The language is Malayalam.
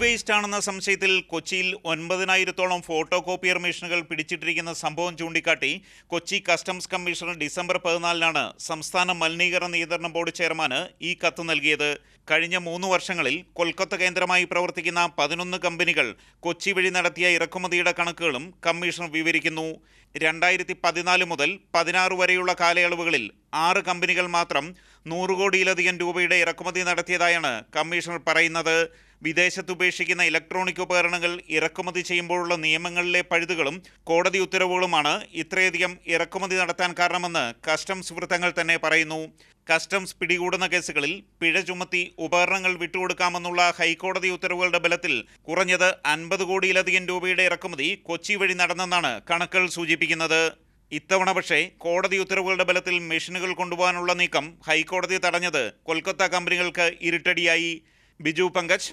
വേസ്റ്റ് ആണെന്ന സംശയത്തിൽ കൊച്ചിയിൽ ഒൻപതിനായിരത്തോളം ഫോട്ടോ കോപ്പിയർ മെഷീനുകൾ പിടിച്ചിട്ടിരിക്കുന്ന സംഭവം ചൂണ്ടിക്കാട്ടി കൊച്ചി കസ്റ്റംസ് കമ്മീഷണർ ഡിസംബർ പതിനാലിനാണ് സംസ്ഥാന മലിനീകരണ നിയന്ത്രണ ബോർഡ് ചെയർമാന് ഈ കത്ത് നൽകിയത്. കഴിഞ്ഞ മൂന്ന് വർഷങ്ങളിൽ കൊൽക്കത്ത കേന്ദ്രമായി പ്രവർത്തിക്കുന്ന പതിനൊന്ന് കമ്പനികൾ കൊച്ചി വഴി നടത്തിയ ഇറക്കുമതിയുടെ കണക്കുകളും കമ്മീഷണർ വിവരിക്കുന്നു. രണ്ടായിരത്തി പതിനാല് മുതൽ പതിനാറ് വരെയുള്ള കാലയളവുകളിൽ ആറ് കമ്പനികൾ മാത്രം നൂറ് കോടിയിലധികം രൂപയുടെ ഇറക്കുമതി നടത്തിയതായാണ് കമ്മീഷണർ പറയുന്നത്. വിദേശത്ത് ഉപേക്ഷിക്കുന്ന ഇലക്ട്രോണിക് ഉപകരണങ്ങൾ ഇറക്കുമതി ചെയ്യുമ്പോഴുള്ള നിയമങ്ങളിലെ പഴുതുകളും കോടതി ഉത്തരവുകളുമാണ് ഇത്രയധികം ഇറക്കുമതി നടത്താൻ കാരണമെന്ന് കസ്റ്റംസ് വൃത്തങ്ങൾ തന്നെ പറയുന്നു. കസ്റ്റംസ് പിടികൂടുന്ന കേസുകളിൽ പിഴ ചുമത്തി ഉപകരണങ്ങൾ വിട്ടുകൊടുക്കാമെന്നുള്ള ഹൈക്കോടതി ഉത്തരവുകളുടെ ബലത്തിൽ കുറഞ്ഞത് അൻപത് കോടിയിലധികം രൂപയുടെ ഇറക്കുമതി കൊച്ചി വഴി നടന്നെന്നാണ് കണക്കുകൾ സൂചിപ്പിക്കുന്നത്. ഇത്തവണ പക്ഷേ കോടതി ഉത്തരവുകളുടെ ബലത്തിൽ മെഷീനുകൾ കൊണ്ടുപോകാനുള്ള നീക്കം ഹൈക്കോടതി തടഞ്ഞത് കൊൽക്കത്ത കമ്പനികൾക്ക് ഇരുട്ടടിയായി. ബിജു പങ്കജ്